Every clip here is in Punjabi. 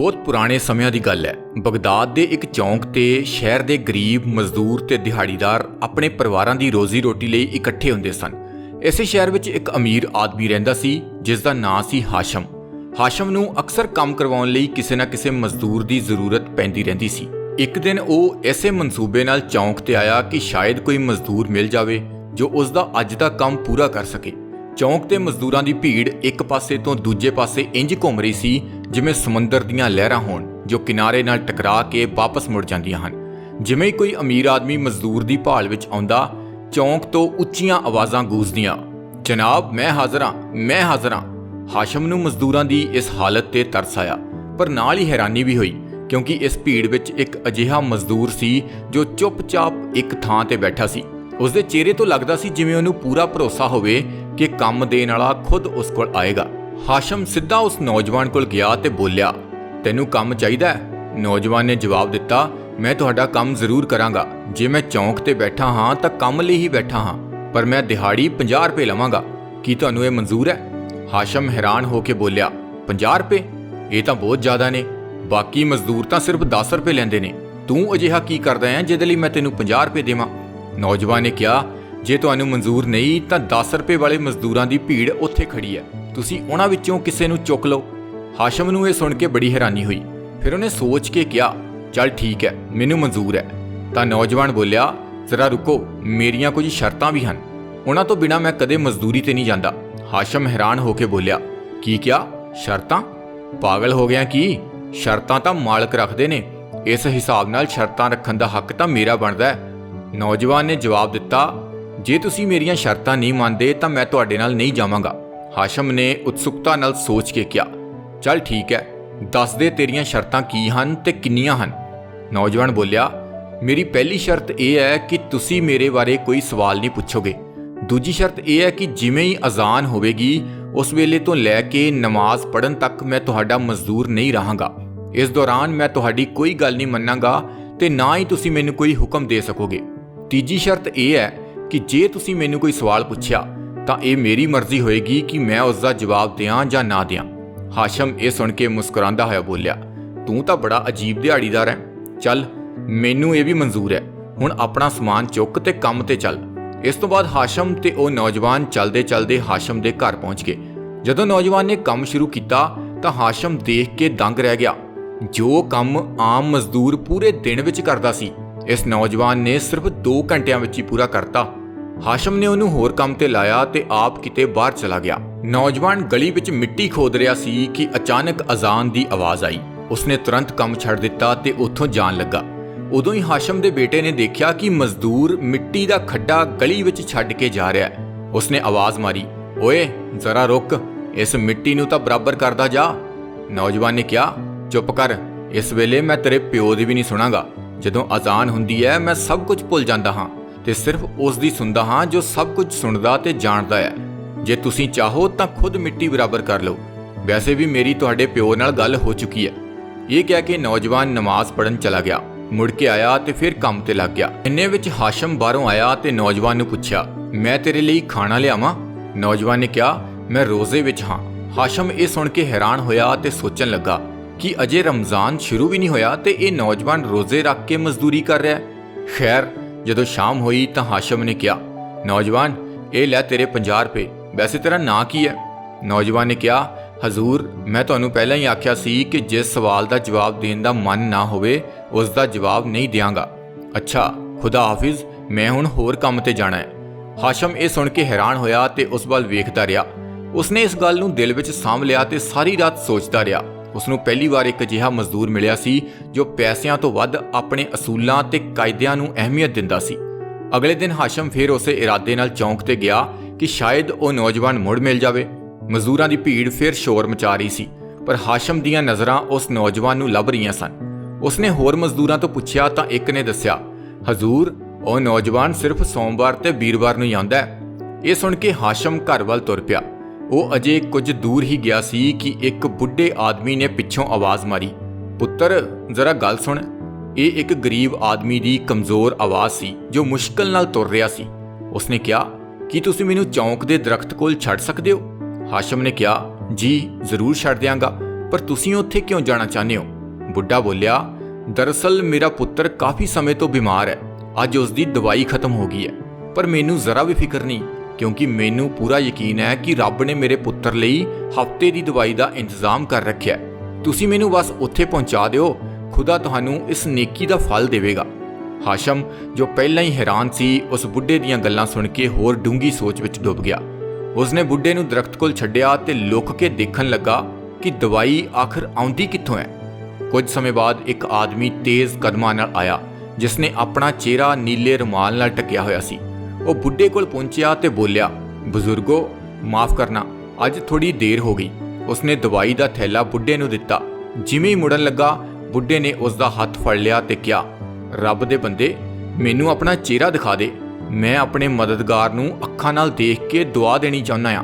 ਬਹੁਤ ਪੁਰਾਣੇ ਸਮਿਆਂ ਦੀ ਗੱਲ ਹੈ। ਬਗਦਾਦ ਦੇ ਇੱਕ ਚੌਂਕ ਤੇ ਸ਼ਹਿਰ ਦੇ ਗਰੀਬ, ਮਜ਼ਦੂਰ ਤੇ ਦਿਹਾੜੀਦਾਰ ਆਪਣੇ ਪਰਿਵਾਰਾਂ ਦੀ ਰੋਜ਼ੀ ਰੋਟੀ ਲਈ ਇਕੱਠੇ ਹੁੰਦੇ ਸਨ। ਇਸੇ ਸ਼ਹਿਰ ਵਿੱਚ ਇੱਕ ਅਮੀਰ ਆਦਮੀ ਰਹਿੰਦਾ ਸੀ, ਜਿਸ ਦਾ ਨਾਂ ਸੀ ਹਾਸ਼ਮ। ਹਾਸ਼ਮ ਨੂੰ ਅਕਸਰ ਕੰਮ ਕਰਵਾਉਣ ਲਈ ਕਿਸੇ ਨਾ ਕਿਸੇ ਮਜ਼ਦੂਰ ਦੀ ਜ਼ਰੂਰਤ ਪੈਂਦੀ ਰਹਿੰਦੀ ਸੀ। ਇੱਕ ਦਿਨ ਉਹ ਐਸੇ ਮਨਸੂਬੇ ਨਾਲ ਚੌਂਕ ਤੇ ਆਇਆ ਕਿ ਸ਼ਾਇਦ ਕੋਈ ਮਜ਼ਦੂਰ ਮਿਲ ਜਾਵੇ, ਜੋ ਉਸ ਦਾ ਅੱਜ ਦਾ ਕੰਮ ਪੂਰਾ ਕਰ ਸਕੇ। ਚੌਂਕ ਤੇ ਮਜ਼ਦੂਰਾਂ ਦੀ ਭੀੜ ਇੱਕ ਪਾਸੇ ਤੋਂ ਦੂਜੇ ਪਾਸੇ ਇੰਜ ਘੁੰਮ ਰਹੀ ਸੀ, ਜਿਵੇਂ ਸਮੁੰਦਰ ਦੀਆਂ ਲਹਿਰਾਂ ਹੋਣ, ਜੋ ਕਿਨਾਰੇ ਨਾਲ ਟਕਰਾ ਕੇ ਵਾਪਸ ਮੁੜ ਜਾਂਦੀਆਂ ਹਨ। ਜਿਵੇਂ ਹੀ ਕੋਈ ਅਮੀਰ ਆਦਮੀ ਮਜ਼ਦੂਰ ਦੀ ਭਾਲ ਵਿੱਚ ਆਉਂਦਾ, ਚੌਂਕ ਤੋਂ ਉੱਚੀਆਂ ਆਵਾਜ਼ਾਂ ਗੂੰਜਦੀਆਂ, ਜਨਾਬ, ਮੈਂ ਹਾਜ਼ਰ ਹਾਂ, ਮੈਂ ਹਾਜ਼ਰ ਹਾਂ। ਹਾਸ਼ਮ ਨੂੰ ਮਜ਼ਦੂਰਾਂ ਦੀ ਇਸ ਹਾਲਤ ਤੇ ਤਰਸ ਆਇਆ, ਪਰ ਨਾਲ ਹੀ ਹੈਰਾਨੀ ਵੀ ਹੋਈ, ਕਿਉਂਕਿ ਇਸ ਭੀੜ ਵਿੱਚ ਇੱਕ ਅਜਿਹਾ ਮਜ਼ਦੂਰ ਸੀ, ਜੋ ਚੁੱਪਚਾਪ ਇੱਕ ਥਾਂ ਤੇ ਬੈਠਾ ਸੀ। ਉਸ ਦੇ ਚਿਹਰੇ ਤੋਂ ਲੱਗਦਾ ਸੀ ਜਿਵੇਂ ਉਹਨੂੰ ਪੂਰਾ ਭਰੋਸਾ ਹੋਵੇ ਕਿ ਕੰਮ ਦੇਣ ਵਾਲਾ ਖੁਦ ਉਸ ਕੋਲ ਆਏਗਾ। ਹਾਸ਼ਮ ਸਿੱਧਾ ਉਸ ਨੌਜਵਾਨ ਕੋਲ ਗਿਆ ਤੇ ਬੋਲਿਆ, ਤੈਨੂੰ ਕੰਮ ਚਾਹੀਦਾ ਹੈ? ਨੌਜਵਾਨ ਨੇ ਜਵਾਬ ਦਿੱਤਾ, ਮੈਂ ਤੁਹਾਡਾ ਕੰਮ ਜ਼ਰੂਰ ਕਰਾਂਗਾ। ਜੇ ਮੈਂ ਚੌਂਕ ਤੇ ਬੈਠਾ ਹਾਂ ਤਾਂ ਕੰਮ ਲਈ ਹੀ ਬੈਠਾ ਹਾਂ, ਪਰ ਮੈਂ ਦਿਹਾੜੀ 50 ਰੁਪਏ ਲਵਾਂਗਾ। ਕੀ ਤੁਹਾਨੂੰ ਇਹ ਮਨਜ਼ੂਰ ਹੈ? ਹਾਸ਼ਮ ਹੈਰਾਨ ਹੋ ਕੇ ਬੋਲਿਆ 50 ਰੁਪਏ? ਇਹ ਤਾਂ ਬਹੁਤ ਜ਼ਿਆਦਾ ਨੇ। ਬਾਕੀ ਮਜ਼ਦੂਰ ਤਾਂ ਸਿਰਫ 10 ਰੁਪਏ ਲੈਂਦੇ ਨੇ। ਤੂੰ ਅਜਿਹਾ ਕੀ ਕਰਦਾ ਹੈ ਜਿਹਦੇ ਲਈ ਮੈਂ ਤੈਨੂੰ 50 ਰੁਪਏ ਦੇਵਾਂ? ਨੌਜਵਾਨ ਨੇ ਕਿਹਾ ਜੇ ਤੁਹਾਨੂੰ ਮਨਜ਼ੂਰ ਨਹੀਂ, ਤਾਂ 10 ਰੁਪਏ ਵਾਲੇ ਮਜ਼ਦੂਰਾਂ ਦੀ ਭੀੜ ਉੱਥੇ ਖੜੀ ਹੈ। ਤੁਸੀਂ ਉਹਨਾਂ ਵਿੱਚੋਂ ਕਿਸੇ ਨੂੰ ਚੁੱਕ ਲਓ। ਹਾਸ਼ਮ ਨੂੰ ਇਹ ਸੁਣ ਕੇ ਬੜੀ ਹੈਰਾਨੀ ਹੋਈ। ਫਿਰ ਉਹਨੇ ਸੋਚ ਕੇ ਕਿਹਾ, ਚੱਲ ਠੀਕ ਹੈ, ਮੈਨੂੰ ਮਨਜ਼ੂਰ ਹੈ। ਤਾਂ ਨੌਜਵਾਨ ਬੋਲਿਆ, ਜ਼ਰਾ ਰੁਕੋ, ਮੇਰੀਆਂ ਕੁਝ ਸ਼ਰਤਾਂ ਵੀ ਹਨ। ਉਹਨਾਂ ਤੋਂ ਬਿਨਾ ਮੈਂ ਕਦੇ ਮਜ਼ਦੂਰੀ ਤੇ ਨਹੀਂ ਜਾਂਦਾ। ਹਾਸ਼ਮ ਹੈਰਾਨ ਹੋ ਕੇ ਬੋਲਿਆ, ਕੀ ਕਿਹਾ? ਸ਼ਰਤਾਂ? ਪਾਗਲ ਹੋ ਗਿਆ ਕੀ? ਸ਼ਰਤਾਂ ਤਾਂ ਮਾਲਕ ਰੱਖਦੇ ਨੇ। ਇਸ ਹਿਸਾਬ ਨਾਲ ਸ਼ਰਤਾਂ ਰੱਖਣ ਦਾ ਹੱਕ ਤਾਂ ਮੇਰਾ ਬਣਦਾ ਹੈ। ਨੌਜਵਾਨ ਨੇ ਜਵਾਬ ਦਿੱਤਾ ਜੇ ਤੁਸੀਂ ਮੇਰੀਆਂ ਸ਼ਰਤਾਂ ਨਹੀਂ ਮੰਨਦੇ, ਤਾਂ ਮੈਂ ਤੁਹਾਡੇ ਨਾਲ ਨਹੀਂ ਜਾਵਾਂਗਾ। ਹਾਸ਼ਮ ਨੇ ਉਤਸੁਕਤਾ ਨਾਲ ਸੋਚ ਕੇ ਕਿਹਾ, ਚੱਲ ਠੀਕ ਹੈ ਦੱਸ ਦੇ ਤੇਰੀਆਂ ਸ਼ਰਤਾਂ ਕੀ ਹਨ ਤੇ ਕਿੰਨੀਆਂ ਹਨ? ਨੌਜਵਾਨ ਬੋਲਿਆ, ਮੇਰੀ ਪਹਿਲੀ ਸ਼ਰਤ ਇਹ ਹੈ ਕਿ ਤੁਸੀਂ ਮੇਰੇ ਬਾਰੇ ਕੋਈ ਸਵਾਲ ਨਹੀਂ ਪੁੱਛੋਗੇ। ਦੂਜੀ ਸ਼ਰਤ ਇਹ ਹੈ ਕਿ ਜਿਵੇਂ ਹੀ ਅਜ਼ਾਨ ਹੋਵੇਗੀ, ਉਸ ਵੇਲੇ ਤੋਂ ਲੈ ਕੇ ਨਮਾਜ਼ ਪੜਨ ਤੱਕ ਮੈਂ ਤੁਹਾਡਾ ਮਜ਼ਦੂਰ ਨਹੀਂ ਰਹਾਂਗਾ। ਇਸ ਦੌਰਾਨ ਮੈਂ ਤੁਹਾਡੀ ਕੋਈ ਗੱਲ ਨਹੀਂ ਮੰਨਾਂਗਾ ਤੇ ਨਾ ਹੀ ਤੁਸੀਂ ਮੈਨੂੰ ਕੋਈ ਹੁਕਮ ਦੇ ਸਕੋਗੇ। ਤੀਜੀ ਸ਼ਰਤ ਇਹ ਹੈ ਕਿ ਜੇ ਤੁਸੀਂ ਮੈਨੂੰ ਕੋਈ ਸਵਾਲ ਪੁੱਛਿਆ, ਤਾਂ ਇਹ ਮੇਰੀ ਮਰਜ਼ੀ ਹੋਏਗੀ ਕਿ ਮੈਂ ਉਸ ਦਾ ਜਵਾਬ ਦਿਆਂ ਜਾਂ ਨਾ ਦਿਆਂ। ਹਾਸ਼ਮ ਇਹ ਸੁਣ ਕੇ ਮੁਸਕਰਾਉਂਦਾ ਹੋਇਆ ਬੋਲਿਆ, ਤੂੰ ਤਾਂ ਬੜਾ ਅਜੀਬ ਦਿਹਾੜੀਦਾਰ ਹੈ ਚੱਲ, ਮੈਨੂੰ ਇਹ ਵੀ ਮਨਜ਼ੂਰ ਹੈ ਹੁਣ ਆਪਣਾ ਸਮਾਨ ਚੁੱਕ ਤੇ ਕੰਮ ਤੇ ਚੱਲ। ਇਸ ਤੋਂ ਬਾਅਦ ਹਾਸ਼ਮ ਤੇ ਉਹ ਨੌਜਵਾਨ ਚੱਲਦੇ ਚੱਲਦੇ ਹਾਸ਼ਮ ਦੇ ਘਰ ਪਹੁੰਚ ਗਏ। ਜਦੋਂ ਨੌਜਵਾਨ ਨੇ ਕੰਮ ਸ਼ੁਰੂ ਕੀਤਾ, ਤਾਂ ਹਾਸ਼ਮ ਦੇਖ ਕੇ ਦੰਗ ਰਹਿ ਗਿਆ। ਜੋ ਕੰਮ ਆਮ ਮਜ਼ਦੂਰ ਪੂਰੇ ਦਿਨ ਵਿੱਚ ਕਰਦਾ ਸੀ, ਇਸ ਨੌਜਵਾਨ ਨੇ ਸਿਰਫ 2 ਘੰਟਿਆਂ ਵਿੱਚ ਹੀ ਪੂਰਾ ਕਰਤਾ। ਹਾਸ਼ਮ ਨੇ ਉਹਨੂੰ ਹੋਰ ਕੰਮ ਤੇ ਲਾਇਆ ਤੇ ਆਪ ਕਿਤੇ ਬਾਹਰ ਚਲਾ ਗਿਆ। ਨੌਜਵਾਨ ਗਲੀ ਵਿੱਚ ਮਿੱਟੀ ਖੋਦ ਰਿਹਾ ਸੀ ਕਿ ਅਚਾਨਕ ਅਜ਼ਾਨ ਦੀ ਆਵਾਜ਼ ਆਈ। ਉਸਨੇ ਤੁਰੰਤ ਕੰਮ ਛੱਡ ਦਿੱਤਾ ਤੇ ਉੱਥੋਂ ਜਾਣ ਲੱਗਾ। ਉਦੋਂ ਹੀ ਹਾਸ਼ਮ ਦੇ ਬੇਟੇ ਨੇ ਦੇਖਿਆ ਕਿ ਮਜ਼ਦੂਰ ਮਿੱਟੀ ਦਾ ਖੱਡਾ ਗਲੀ ਵਿੱਚ ਛੱਡ ਕੇ ਜਾ ਰਿਹਾ ਹੈ। ਉਸਨੇ ਆਵਾਜ਼ ਮਾਰੀ, ਓਏ, ਜ਼ਰਾ ਰੁਕ। ਇਸ ਮਿੱਟੀ ਨੂੰ ਤਾਂ ਬਰਾਬਰ ਕਰਦਾ ਜਾ। ਨੌਜਵਾਨ ਨੇ ਕਿਹਾ, ਚੁੱਪ ਕਰ। ਇਸ ਵੇਲੇ ਮੈਂ ਤੇਰੇ ਪਿਓ ਦੀ ਵੀ ਨਹੀਂ ਸੁਣਾਗਾ। ਜਦੋਂ ਅਜ਼ਾਨ ਹੁੰਦੀ ਹੈ, ਮੈਂ ਸਭ ਕੁਝ ਭੁੱਲ ਜਾਂਦਾ ਹਾਂ। ਤੇ ਸਿਰਫ ਉਸ ਦੀ ਸੁਣਦਾ ਹਾਂ ਜੋ ਸਭ ਕੁਝ ਸੁਣਦਾ ਤੇ ਜਾਣਦਾ ਹੈ। ਜੇ ਤੁਸੀਂ ਚਾਹੋ ਤਾਂ ਖੁਦ ਮਿੱਟੀ ਬਰਾਬਰ ਕਰ ਲਓ। ਵੈਸੇ ਵੀ ਮੇਰੀ ਤੁਹਾਡੇ ਪਿਓ ਨਾਲ ਗੱਲ ਹੋ ਚੁੱਕੀ ਹੈ। ਇਹ ਕਹਿ ਕੇ ਨੌਜਵਾਨ ਨਮਾਜ਼ ਪੜਨ ਚਲਾ ਗਿਆ। ਮੁੜ ਕੇ ਆਇਆ ਤੇ ਫਿਰ ਕੰਮ ਤੇ ਲੱਗ ਗਿਆ। ਇੰਨੇ ਵਿੱਚ ਹਾਸ਼ਮ ਬਾਹਰੋਂ ਆਇਆ ਤੇ ਨੌਜਵਾਨ ਨੂੰ ਪੁੱਛਿਆ, ਮੈਂ ਤੇਰੇ ਲਈ ਖਾਣਾ ਲਿਆਵਾਂ? ਨੌਜਵਾਨ ਨੇ ਕਿਹਾ, ਮੈਂ ਰੋਜ਼ੇ ਵਿੱਚ ਹਾਂ। ਹਾਸ਼ਮ ਇਹ ਸੁਣ ਕੇ ਹੈਰਾਨ ਹੋਇਆ ਤੇ ਸੋਚਣ ਲੱਗਾ ਕਿ ਅਜੇ ਰਮਜ਼ਾਨ ਸ਼ੁਰੂ ਵੀ ਨਹੀਂ ਹੋਇਆ ਤੇ ਇਹ ਨੌਜਵਾਨ ਰੋਜ਼ੇ ਰੱਖ ਕੇ ਮਜ਼ਦੂਰੀ ਕਰ ਰਿਹਾ ਹੈ। ਖੈਰ ਜਦੋਂ ਸ਼ਾਮ ਹੋਈ ਤਾਂ ਹਾਸ਼ਮ ਨੇ ਕਿਹਾ, ਨੌਜਵਾਨ, ਇਹ ਲੈ ਤੇਰੇ 50 ਰੁਪਏ। ਵੈਸੇ ਤੇਰਾ ਨਾਂ ਕੀ ਹੈ? ਨੌਜਵਾਨ ਨੇ ਕਿਹਾ, ਹਜ਼ੂਰ, ਮੈਂ ਤੁਹਾਨੂੰ ਪਹਿਲਾਂ ਹੀ ਆਖਿਆ ਸੀ ਕਿ ਜਿਸ ਸਵਾਲ ਦਾ ਜਵਾਬ ਦੇਣ ਦਾ ਮਨ ਨਾ ਹੋਵੇ, ਉਸ ਦਾ ਜਵਾਬ ਨਹੀਂ ਦਿਆਂਗਾ। ਅੱਛਾ, ਖੁਦਾ ਹਾਫਿਜ਼, ਮੈਂ ਹੁਣ ਹੋਰ ਕੰਮ ਤੇ ਜਾਣਾ ਹੈ। ਹਾਸ਼ਮ ਇਹ ਸੁਣ ਕੇ ਹੈਰਾਨ ਹੋਇਆ ਤੇ ਉਸ ਵੱਲ ਵੇਖਦਾ ਰਿਹਾ। ਉਸਨੇ ਇਸ ਗੱਲ ਨੂੰ ਦਿਲ ਵਿੱਚ ਸਾਂਭ ਲਿਆ ਤੇ ਸਾਰੀ ਰਾਤ ਸੋਚਦਾ ਰਿਹਾ। ਉਸ ਨੂੰ ਪਹਿਲੀ ਵਾਰ ਇੱਕ ਅਜਿਹਾ ਮਜ਼ਦੂਰ ਮਿਲਿਆ ਸੀ, ਜੋ ਪੈਸਿਆਂ ਤੋਂ ਵੱਧ ਆਪਣੇ ਅਸੂਲਾਂ ਤੇ ਕਾਇਦਿਆਂ ਨੂੰ ਅਹਿਮੀਅਤ ਦਿੰਦਾ ਸੀ। ਅਗਲੇ ਦਿਨ ਹਾਸ਼ਮ ਫਿਰ ਉਸੇ ਇਰਾਦੇ ਨਾਲ ਚੌਂਕ ਤੇ ਗਿਆ ਕਿ ਸ਼ਾਇਦ ਉਹ ਨੌਜਵਾਨ ਮੁੜ ਮਿਲ ਜਾਵੇ। ਮਜ਼ਦੂਰਾਂ ਦੀ ਭੀੜ ਫਿਰ ਸ਼ੋਰ ਮਚਾ ਰਹੀ ਸੀ, ਪਰ ਹਾਸ਼ਮ ਦੀਆਂ ਨਜ਼ਰਾਂ ਉਸ ਨੌਜਵਾਨ ਨੂੰ ਲੱਭ ਰਹੀਆਂ ਸਨ। ਉਸਨੇ ਹੋਰ ਮਜ਼ਦੂਰਾਂ ਤੋਂ ਪੁੱਛਿਆ ਤਾਂ ਇੱਕ ਨੇ ਦੱਸਿਆ, ਹਜ਼ੂਰ, ਉਹ ਨੌਜਵਾਨ ਸਿਰਫ ਸੋਮਵਾਰ ਤੇ ਵੀਰਵਾਰ ਨੂੰ ਹੀ ਆਉਂਦਾ ਹੈ। ਇਹ ਸੁਣ ਕੇ ਹਾਸ਼ਮ ਘਰ ਵੱਲ ਤੁਰ ਪਿਆ। ਉਹ ਅਜੇ ਕੁਝ ਦੂਰ ਹੀ ਗਿਆ ਸੀ ਕਿ ਇੱਕ ਬੁੱਢੇ ਆਦਮੀ ਨੇ ਪਿੱਛੋਂ ਆਵਾਜ਼ ਮਾਰੀ। ਪੁੱਤਰ, ਜ਼ਰਾ ਗੱਲ ਸੁਣ। ਇਹ ਇੱਕ ਗਰੀਬ ਆਦਮੀ ਦੀ ਕਮਜ਼ੋਰ ਆਵਾਜ਼ ਸੀ, ਜੋ ਮੁਸ਼ਕਲ ਨਾਲ ਤੁਰ ਰਿਹਾ ਸੀ। ਉਸਨੇ ਕਿਹਾ, ਕੀ ਤੁਸੀਂ ਮੈਨੂੰ ਚੌਂਕ ਦੇ ਦਰਖਤ ਕੋਲ ਛੱਡ ਸਕਦੇ ਹੋ? ਹਾਸ਼ਮ ਨੇ ਕਿਹਾ, ਜੀ, ਜ਼ਰੂਰ ਛੱਡ ਦਿਆਂਗਾ, ਪਰ ਤੁਸੀਂ ਉੱਥੇ ਕਿਉਂ ਜਾਣਾ ਚਾਹੁੰਦੇ ਹੋ? ਬੁੱਢਾ ਬੋਲਿਆ, ਦਰਅਸਲ ਮੇਰਾ ਪੁੱਤਰ ਕਾਫੀ ਸਮੇਂ ਤੋਂ ਬਿਮਾਰ ਹੈ। ਅੱਜ ਉਸ ਦੀ ਦਵਾਈ ਖਤਮ ਹੋ ਗਈ ਹੈ, ਪਰ ਮੈਨੂੰ ਜ਼ਰਾ ਵੀ ਫਿਕਰ ਨਹੀਂ। ਕਿਉਂਕਿ ਮੈਨੂੰ ਪੂਰਾ ਯਕੀਨ ਹੈ ਕਿ ਰੱਬ ਨੇ ਮੇਰੇ ਪੁੱਤਰ ਲਈ ਹਫ਼ਤੇ ਦੀ ਦਵਾਈ ਦਾ ਇੰਤਜ਼ਾਮ ਕਰ ਰੱਖਿਆ ਹੈ। ਤੁਸੀਂ ਮੈਨੂੰ ਬਸ ਉੱਥੇ ਪਹੁੰਚਾ ਦਿਓ, ਖੁਦਾ ਤੁਹਾਨੂੰ ਇਸ ਨੇਕੀ ਦਾ ਫਲ ਦੇਵੇਗਾ। ਹਾਸ਼ਮ, ਜੋ ਪਹਿਲਾਂ ਹੀ ਹੈਰਾਨ ਸੀ, ਉਸ ਬੁੱਢੇ ਦੀਆਂ ਗੱਲਾਂ ਸੁਣ ਕੇ ਹੋਰ ਡੂੰਗੀ ਸੋਚ ਵਿੱਚ ਡੁੱਬ ਗਿਆ। ਉਸਨੇ ਬੁੱਢੇ ਨੂੰ ਦਰਖਤ ਕੋਲ ਛੱਡਿਆ ਤੇ ਲੁੱਕ ਕੇ ਦੇਖਣ ਲੱਗਾ ਕਿ ਦਵਾਈ ਆਖਰ ਆਉਂਦੀ ਕਿੱਥੋਂ ਹੈ। ਕੁਝ ਸਮੇਂ ਬਾਅਦ ਇੱਕ ਆਦਮੀ ਤੇਜ਼ ਕਦਮਾਂ ਨਾਲ ਆਇਆ ਜਿਸ ਨੇ ਆਪਣਾ ਚਿਹਰਾ ਨੀਲੇ ਰੁਮਾਲ ਨਾਲ ਢੱਕਿਆ ਹੋਇਆ ਸੀ। ਉਹ ਬੁੱਢੇ ਕੋਲ ਪਹੁੰਚਿਆ ਤੇ ਬੋਲਿਆ, ਬਜ਼ੁਰਗੋ, ਮਾਫ ਕਰਨਾ, ਅੱਜ ਥੋੜੀ ਦੇਰ ਹੋ ਗਈ। ਉਸਨੇ ਦਵਾਈ ਦਾ ਥੈਲਾ ਬੁੱਢੇ ਨੂੰ ਦਿੱਤਾ। ਜਿਵੇਂ ਹੀ ਮੁੜਨ ਲੱਗਾ, ਬੁੱਢੇ ਨੇ ਉਸ ਦਾ ਹੱਥ ਫੜ ਲਿਆ ਤੇ ਕਿਹਾ, ਰੱਬ ਦੇ ਬੰਦੇ, ਮੈਨੂੰ ਆਪਣਾ ਚਿਹਰਾ ਦਿਖਾ ਦੇ। ਮੈਂ ਆਪਣੇ ਮਦਦਗਾਰ ਨੂੰ ਅੱਖਾਂ ਨਾਲ ਦੇਖ ਕੇ ਦੁਆ ਦੇਣੀ ਚਾਹੁੰਦਾ ਆ